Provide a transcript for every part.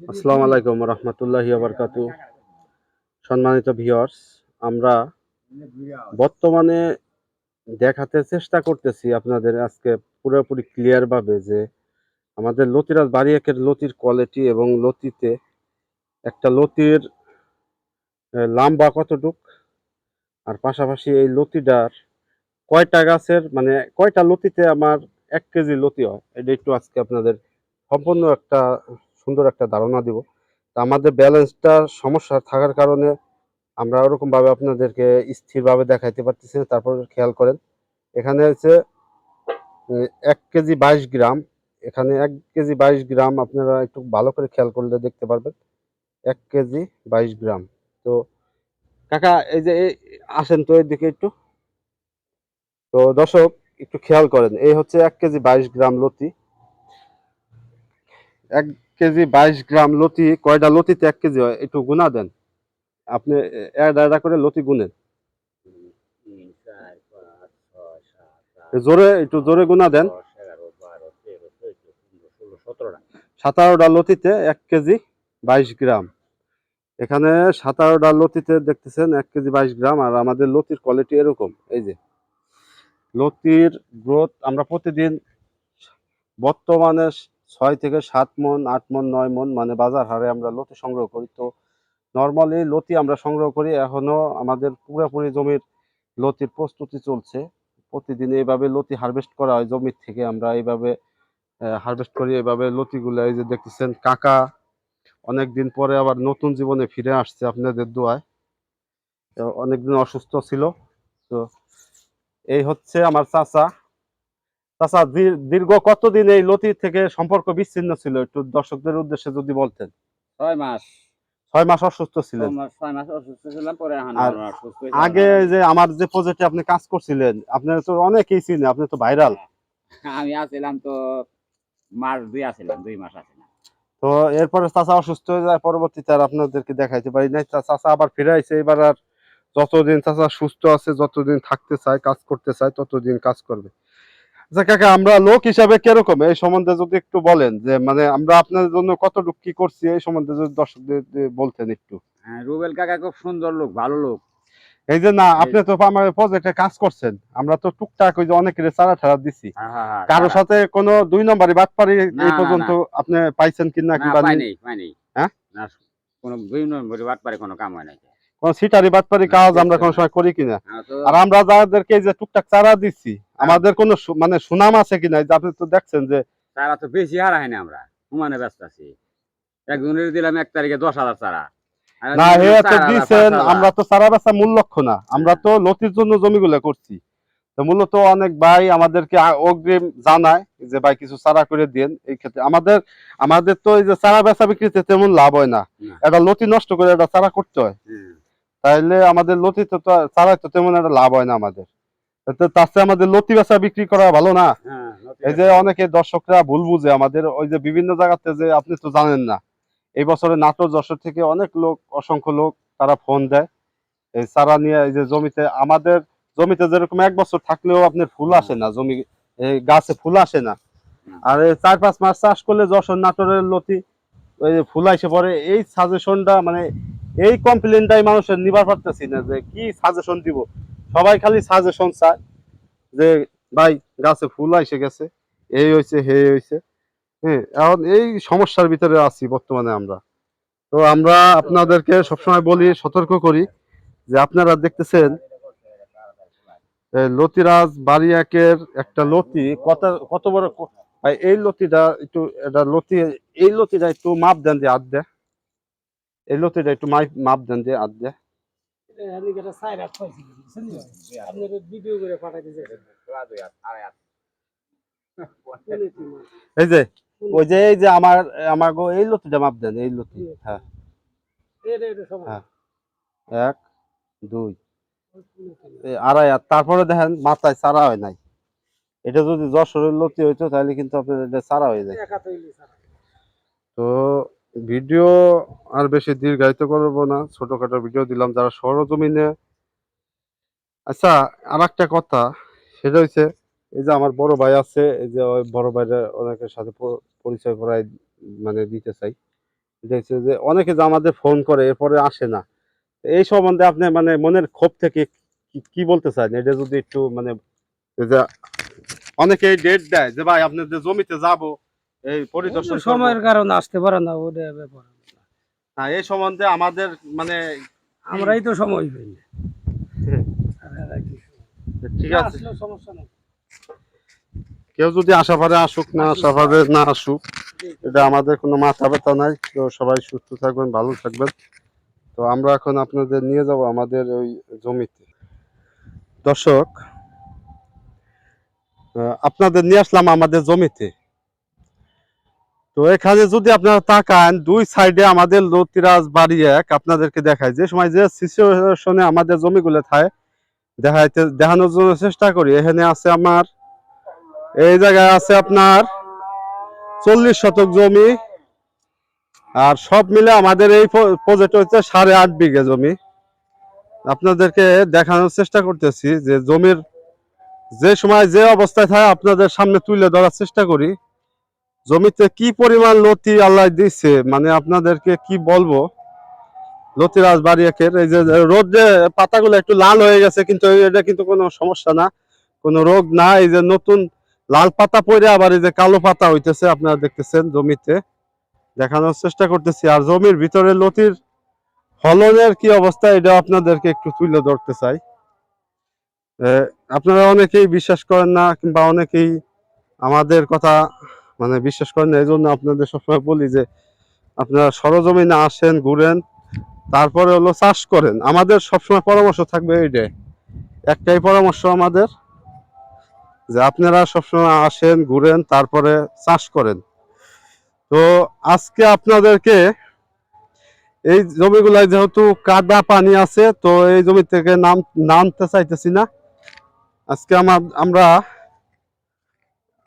আসসালামু আলাইকুম রহমতুল্লাহি আবরকাত সম্মানিত ভিউয়ার্স আমরা বর্তমানে দেখাতে চেষ্টা করতেছি আপনাদের আজকে পুরোপুরি ক্লিয়ার ভাবে যে আমাদের লতিরাজ বাড়ি একের লতির কোয়ালিটি এবং লতিতে একটা লতির লাম্বা কতটুক? আর পাশাপাশি এই লতিটার কয়টা গাছের মানে কয়টা লতিতে আমার এক কেজি লতি হয়? এটা একটু আজকে আপনাদের সম্পূর্ণ একটা সুন্দর একটা ধারণা দিব। তা আমাদের ব্যালেন্সটা সমস্যা থাকার কারণে আমরা ওরকমভাবে আপনাদেরকে স্থিরভাবে দেখাইতে পারতেছি না। তারপর খেয়াল করেন, এখানে হচ্ছে এক কেজি বাইশ গ্রাম, এখানে এক কেজি বাইশ গ্রাম আপনারা একটু ভালো করে খেয়াল করলে দেখতে পারবেন। এক কেজি বাইশ গ্রাম। তো কাকা, এই যে, আসেন তো এদিকে একটু। তো দর্শক, একটু খেয়াল করেন, এই হচ্ছে এক কেজি বাইশ গ্রাম লতি। এক কেজি বাইশ গ্রাম লতি কয়টা লতিতে এক কেজি হয়, একটু গুণা দেন। আপনি একটা একটা করে লতি গুনেন। জোরে, একটু জোরে গুণা দেন। সাতারোটা লতিতে এক কেজি বাইশ গ্রাম। এখানে সাতারোটা লতিতে দেখতেছেন এক কেজি বাইশ গ্রাম, আর আমাদের লতির কোয়ালিটি এরকম। এই যে, লতির গ্রোথ আমরা প্রতিদিন বর্তমানে ছয় থেকে সাত মন, আট মন, নয় মন মানে বাজার হারে আমরা লতি সংগ্রহ করি। তো নর্মালি লতি আমরা সংগ্রহ করি। এখনও আমাদের পুরোপুরি জমির লতির প্রস্তুতি চলছে। প্রতিদিন এইভাবে লতি হারভেস্ট করা হয় জমির থেকে। আমরা এইভাবে হারভেস্ট করি। এইভাবে লতিগুলো এই যে দেখতেছেন, কাকা। অনেকদিন পরে আবার নতুন জীবনে ফিরে আসছে আপনাদের দোয়ায়। অনেকদিন অসুস্থ ছিল। তো এই হচ্ছে আমার চাচা। চাচা দীর্ঘ কতদিন এই লতি থেকে সম্পর্ক বিচ্ছিন্ন ছিল? একটু দর্শকদের উদ্দেশ্যে যদি বলতেন। ছয় মাস। ছয় মাস অসুস্থ ছিলেন। আগে যে আমার যে প্রজেক্টে আপনি কাজ করছিলেন আপনার তো অনেকেই চিনে আপনি তো ভাইরাল আমি আছিলাম তো মাস দুই আছিলাম দুই মাস আছিলাম। তো এরপরে চাচা অসুস্থ হয়ে যায় পরবর্তীতে আর আপনাদেরকে দেখাইতে পারি নাই। চাচা আবার ফিরে আইছে এবার আর যতদিন চাচা সুস্থ আছে যতদিন থাকতে চায় কাজ করতে চায় ততদিন কাজ করবে। আচ্ছা কাকা আমরা লোক হিসাবে কীরকম? এই সম্বন্ধে যদি একটু বলেন যে মানে আমরা আপনাদের জন্য কতটুকু কি করছি এই সম্বন্ধে যদি দর্শকদের বলতেন একটু। হ্যাঁ রুবেল কাকা খুব সুন্দর লোক ভালো লোক। এই যে না আপনি তো আমার প্রজেক্টে কাজ করছেন আমরা তো টুকটাক ওই যে অনেকের চারা ঠারা দিছি। হ্যাঁ, হ্যাঁ, হ্যাঁ, তারা- সাথে কোনো দুই নম্বরই বাটপারি এই পর্যন্ত আপনি পাইছেন কিনা কিংবা হ্যাঁ? কোনো দুই নম্বরে বাট পারে কোনো কাম হয় নাই। কোন সিটারি বাটপারি কাজ আমরা। কোনো সময় করি কিনা? হ্যাঁ, আর আমরা যাদেরকে যে টুকটাক চারা দিচ্ছি আমাদের কোনো মানে সুনাম আছে কিনা? আপনি তো দেখছেন যে তারা তো বেশি হারা হয় না আমরা। সমানে ব্যস্ত আছি। একজনের দিলাম এক তারিখে দশ হাজার চারা। না হে তো দিচ্ছেন আমরা তো চারা বেচা মূল লক্ষ্য না। আমরা তো লতির জন্য জমিগুলো করছি। তো মূলত অনেক ভাই আমাদেরকে অগ্রিম জানায় যে ভাই কিছু চারা করে দিন এই ক্ষেত্রে। আমাদের আমাদের তো এই যে চারা বেচা বিক্রিতে তেমন লাভ হয় না। একটা লতি নষ্ট করে একটা চারা করতে হয়। তাইলে আমাদের লতিতে তো চারাই তো তেমন একটা লাভ হয় না আমাদের। তার চেয়ে আমাদের লতি বেচা বিক্রি করা ভালো না। হ্যাঁ, এই যে অনেকে দর্শকরা ভুল বুঝে আমাদের ওই যে বিভিন্ন জায়গাতে যে আপনি তো জানেন না এই বছরে নাটোর যশোর থেকে অনেক লোক অসংখ্য লোক তারা ফোন দেয়। এই চারা নিয়ে এই যে জমিতে আমাদের জমিতে যেরকম এক বছর থাকলেও আপনার ফুল আসে না জমি গাছে ফুল আসে না। আর এই চার পাঁচ মাস চাষ করলে যশোর নাটোরের লতি ওই যে ফুল আসে পরে এই সাজেশনটা মানে এই কমপ্লেনটাই মানুষের নিবার পারতেছি না যে কি সাজেশন দিব। সবাই খালি সাজেশন চায় যে, ভাই, গাছে ফুল এসে গেছে, এই হয়েছে হে হয়েছে হ্যাঁ এখন এই সমস্যার ভিতরে আছি বর্তমানে আমরা। তো আমরা আপনাদেরকে সবসময় বলি, সতর্ক করি যে আপনারা দেখতেছেন লতিরাজ বাড়ি একের একটা লতি কত কত বড় এই লতিটা একটু, এটা লতি, এই লতিটা একটু মাপ দেন যে আদ দে এই লতিটা একটু মাপ মাপ দেন যে আড়াই হাত। এই যে ওই যে এই যে আমার আমার গো এই লতিটা মাপ দেন এই লতি হ্যাঁ। এটা এটা হ্যাঁ। এক দুই। আড়াই হাত তারপরে দেখেন মাথায় চারা হয় নাই। এটা যদি যশোরের লতি হইতো তাহলে কিন্তু আপনার এটা চারা হয়ে যায়। তো ভিডিও আর বেশি দীর্ঘায়িত করব না, ছোটখাটো ভিডিও দিলাম যারা সরজমিনে। আচ্ছা আর একটা কথা, সেটা হচ্ছে এই যে আমার বড় ভাই আছে, এই যে বড় ভাইয়ের অনেকের সাথে পরিচয় করাই মানে দিতে চাই। দেখছে যে অনেকে যে আমাদের ফোন করে, এরপরে আসে না। এই সম্বন্ধে আপনি মানে মনের ক্ষোভ থেকে কি- বলতে চান? এটা যদি একটু মানে অনেকে ডেট দেয় যে, ভাই আপনাদের জমিতে যাব এই পরিদর্শন সময়ের কারণে আসতে পারে না ওটা ব্যাপার। না এই সম্বন্ধে আমাদের মানে আমরাই তো সময় পাই না? ঠিক আছে। সমস্যা নেই। কেউ যদি আশা পারে আসুক না আশা পারে না আসুক এটা আমাদের কোনো মাথা ব্যথা নাই। তো সবাই সুস্থ থাকবেন ভালো থাকবেন। তো আমরা এখন আপনাদের নিয়ে যাব আমাদের ওই জমিতে। দর্শক আপনাদের নিয়ে আসলাম আমাদের জমিতে। তো এখানে যদি আপনারা তাকান, দুই সাইডে আমাদের লতিরাজ বাড়ি এক, আপনাদেরকে দেখায় যে সময় যে সিচুয়েশনে আমাদের জমিগুলো থাকে দেখাইতে দেখানোর জন্য চেষ্টা করি। এখানে আছে আমার, এই জায়গায় আছে আপনার চল্লিশ শতক জমি। আর সব মিলে আমাদের এই প্রজেক্ট হচ্ছে সাড়ে আট বিঘে জমি। আপনাদেরকে দেখানোর চেষ্টা করতেছি যে জমির যে সময় যে অবস্থায় থাকে আপনাদের সামনে তুলে ধরার চেষ্টা করি। জমিতে কি পরিমাণ লতি আল্লাহ দিচ্ছে মানে আপনাদেরকে কি বলব? লতিরাজ বাড়িয়াকের এই যে রোদ পাতাগুলো একটু লাল হয়ে গেছে, কিন্তু এটা কিন্তু কোনো সমস্যা না, কোনো রোগ না। এই যে নতুন লাল পাতা পড়ে, আবার এই যে কালো পাতা হইতেছে, আপনারা দেখতেছেন জমিতে। দেখানোর চেষ্টা করতেছি। আর জমির ভিতরে লতির ফলনের কি অবস্থা, এটা আপনাদেরকে একটু তুলে ধরতে চাই। আপনারা অনেকেই বিশ্বাস করেন না, কিংবা অনেকেই আমাদের কথা মানে বিশ্বাস করেন এই জন্য আপনাদের সবসময় বলি যে, আপনারা সরজমিনে আসেন, ঘুরেন, তারপরে হলো চাষ করেন। আমাদের সবসময় পরামর্শ থাকবে এইটাই। একটাই পরামর্শ আমাদের, যে আপনারা সবসময় আসেন, ঘুরেন, তারপরে চাষ করেন। তো আজকে আপনাদেরকে এই জমিগুলাই যেহেতু কাদা পানি আছে, তো এই জমি থেকে নাম, নামতে চাইতেছি না। আজকে আমার, আমরা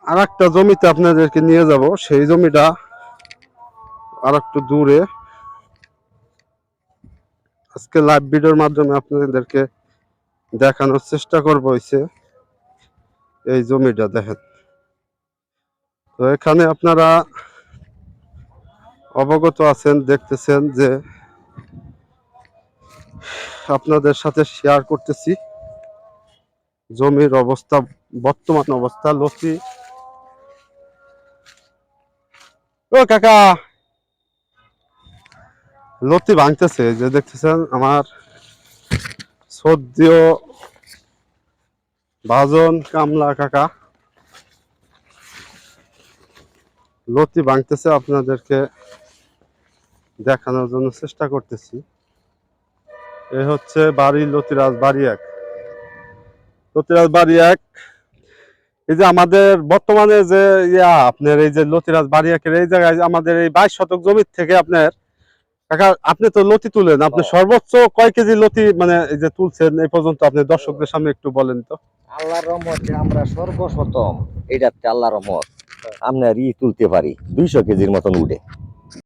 আর একটা জমিতে আপনাদেরকে নিয়ে যাব। সেই জমিটা আর একটু দূরে। আজকে লাইভ ভিডিওর মাধ্যমে আপনাদেরকে দেখানোর চেষ্টা করব হইছে। এই জমিটা দেখেন। তো এখানে আপনারা অবগত আছেন, দেখতেছেন যে আপনাদের সাথে শেয়ার করতেছি। জমির অবস্থা, বর্তমান অবস্থা, লতি ও, কাকা। লতি ভাঙতেছে যে দেখতেছেন আমার সদ্য ভাজন কামলা কাকা। লতি ভাঙতেছে, আপনাদেরকে দেখানোর জন্য চেষ্টা করতেছি। এ হচ্ছে বাড়ি লতিরাজ বাড়ি এক। লতিরাজ বাড়ি এক এই যে আমাদের বর্তমানে যে ইয়া আপনার এই যে লতিরাজ বাড়িয়াকের এই জায়গায় আমাদের এই বাইশ শতক জমির থেকে আপনার কাকা আপনি তো লতি তুলেন আপনি। সর্বোচ্চ কয় কেজি লতি মানে এই যে তুলছেন এই পর্যন্ত আপনি দর্শকদের সামনে একটু বলেন তো আল্লাহর রহমতে আমরা সর্বপ্রথম এটাতে আল্লাহর রহমত আমরা ই তুলতে পারি দুইশো কেজির মতন উঠে